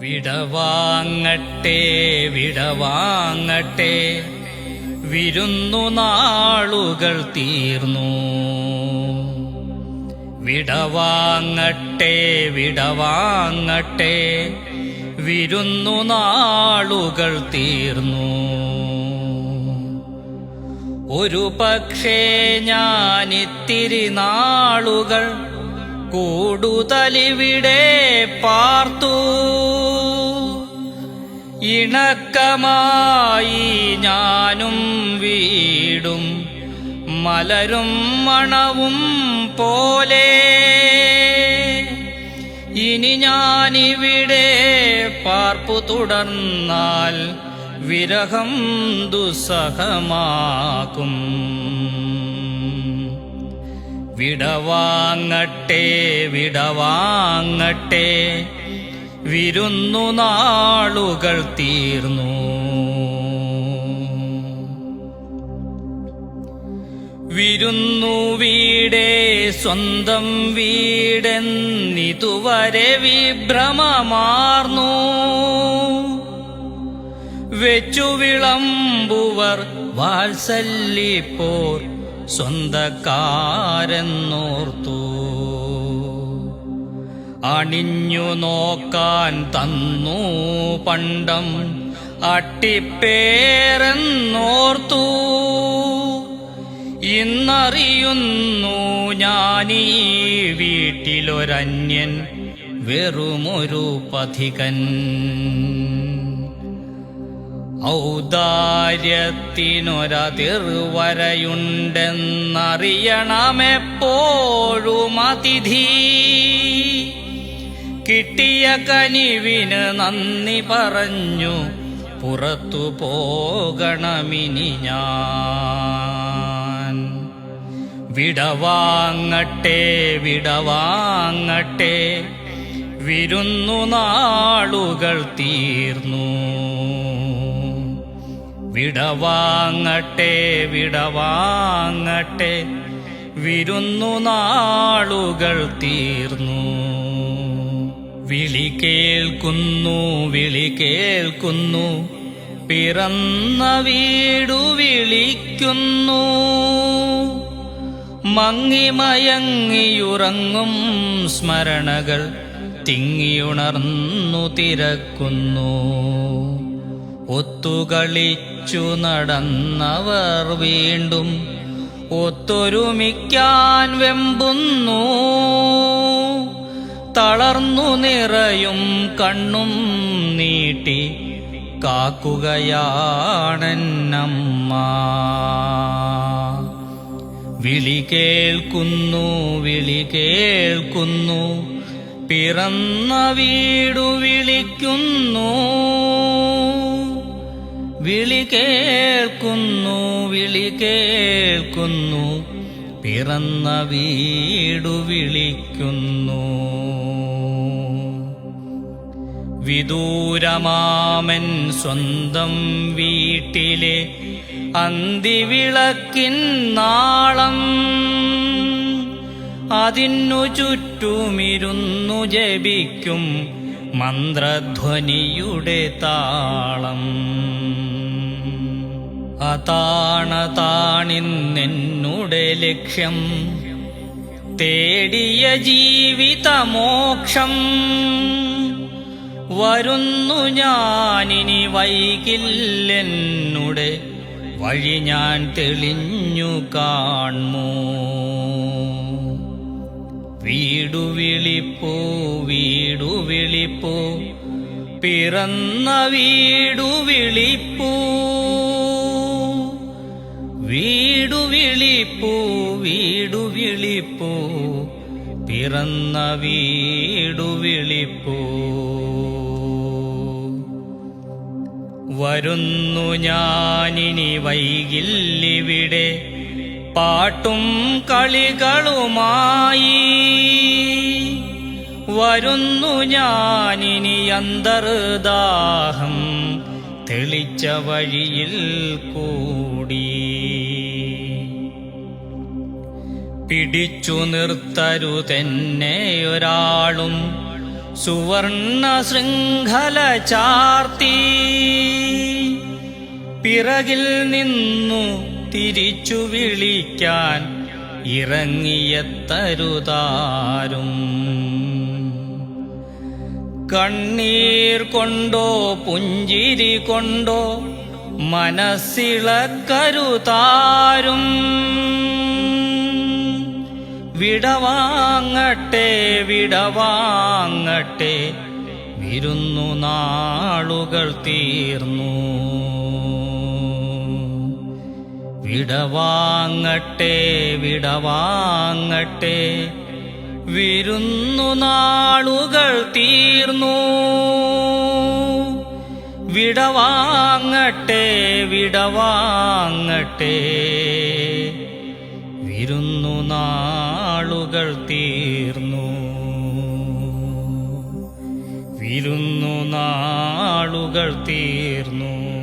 വിടവാങ്ങട്ടെ വിടവാങ്ങട്ടെ. വിരുന്നു നാളുകൾ തീർന്നു. വിടവാങ്ങട്ടെ വിടവാങ്ങട്ടെ. വിരുന്നു നാളുകൾ തീർന്നു. ഒരു പക്ഷേ ഞാനിത്തിരി നാളുകൾ കൂടുതലിവിടെ പാർത്തു. ഇണക്കമായി ഞാനും വീടും മലരും മണവും പോലെ. ഇനി ഞാനിവിടെ പാർപ്പു തുടർന്നാൽ വിരഹം ദുസ്സഹമാക്കും വിടവാങ്ങട്ടെ വിടവാങ്ങട്ടെ. വിരുന്നു നാളുകൾ തീർന്നു. വിരുന്നു വീടേ സ്വന്തം വീടെന്നിതുവരെ വിഭ്രമമാർന്നു. വെച്ചു വിളമ്പുവർ വാത്സല്യപ്പോർ സ്വന്തക്കാരെന്നോർത്തു. അണിഞ്ഞു നോക്കാൻ തന്നു പണ്ടം അട്ടിപ്പേരെന്നോർത്തു. ഇന്നറിയുന്നു ഞാനീ വീട്ടിലൊരന്യൻ വെറുമൊരു പഥികൻ. ഔദാര്യത്തിനൊരതിർവരയുണ്ടെന്നറിയണമെപ്പോഴും അതിഥി. കിട്ടിയ കനിവിന് നന്ദി പറഞ്ഞു പുറത്തു പോകണമിനി ഞാൻ. വിടവാങ്ങട്ടെ വിടവാങ്ങട്ടെ. വിരുന്നു നാളുകൾ തീർന്നു. വിടവാങ്ങട്ടെ വിടവാങ്ങട്ടെ. വിരുന്നു നാളുകൾ തീർന്നു. വിളി കേൾക്കുന്നു വിളി കേൾക്കുന്നു. പിറന്ന വീടു വിളിക്കുന്നു. മങ്ങിമയങ്ങിയുറങ്ങും സ്മരണകൾ തിങ്ങിയുണർന്നു തിരക്കുന്നു. ഒത്തുകളിച്ചു നടന്നവർ വീണ്ടും ഒത്തൊരുമിക്കാൻ വെമ്പുന്നു. തളർന്നു നിറയും കണ്ണും നീട്ടി കാക്കുകയാണെന്നമ്മ. വിളി കേൾക്കുന്നു വിളി കേൾക്കുന്നു. പിറന്ന വീടു വിളിക്കുന്നു. വിളി കേൾക്കുന്നു വിളി കേൾക്കുന്നു പിറന്ന വീടു വിളിക്കുന്നു. വിദൂരമാമൻ സ്വന്തം വീട്ടിലെ അന്തിവിളക്കിൻ നാളം. അതിനു ചുറ്റുമിരുന്നു ജപിക്കും മന്ത്രധ്വനിയുടെ താളം. അതാണതാണിന്നെന്നുടെ ലക്ഷ്യം. തേടിയ ജീവിതമോക്ഷം. വരുന്നു ഞാനിനി വൈകില്ലെന്നുടെ വഴി ഞാൻ തെളിഞ്ഞു കാൺമൂ വീടു വിളിപ്പോ വീടു വിളിപ്പോ പിറന്ന വീടു വിളിപ്പൂ. വീടു വിളിപ്പൂ വീടു വിളിപ്പൂ പിറന്ന വീടു വിളിപ്പൂ. വരുന്നു ഞാനിനി വൈകില്ലിവിടെ പാട്ടും കളികളുമായി. വരുന്നു ഞാനിനി അന്തർദാഹം തെളിച്ച വഴിയിൽ കൂടി. പിടിച്ചു നിർത്തരുതെന്നെ ഒരാളും സുവർണ ശൃംഖല ചാർത്തി. പിറകിൽ നിന്നു തിരിച്ചു വിളിക്കാൻ ഇറങ്ങിയെത്തരുതാരും. കണ്ണീർ കൊണ്ടോ പുഞ്ചിരി കൊണ്ടോ മനസ്സിളക്കരുതാരും. വിടവാങ്ങട്ടെ വിടവാങ്ങട്ടെ. വിരുന്നു നാളുകൾ തീർന്നു. വിടവാങ്ങട്ടെ വിടവാങ്ങട്ടെ. വിരുന്നു നാളുകൾ തീർന്നു. വിടവാങ്ങട്ടെ വിടവാങ്ങട്ടെ. വിരുന്നു നാളുകൾ തീർന്നു. വിരുന്നു നാളുകൾ തീർന്നു.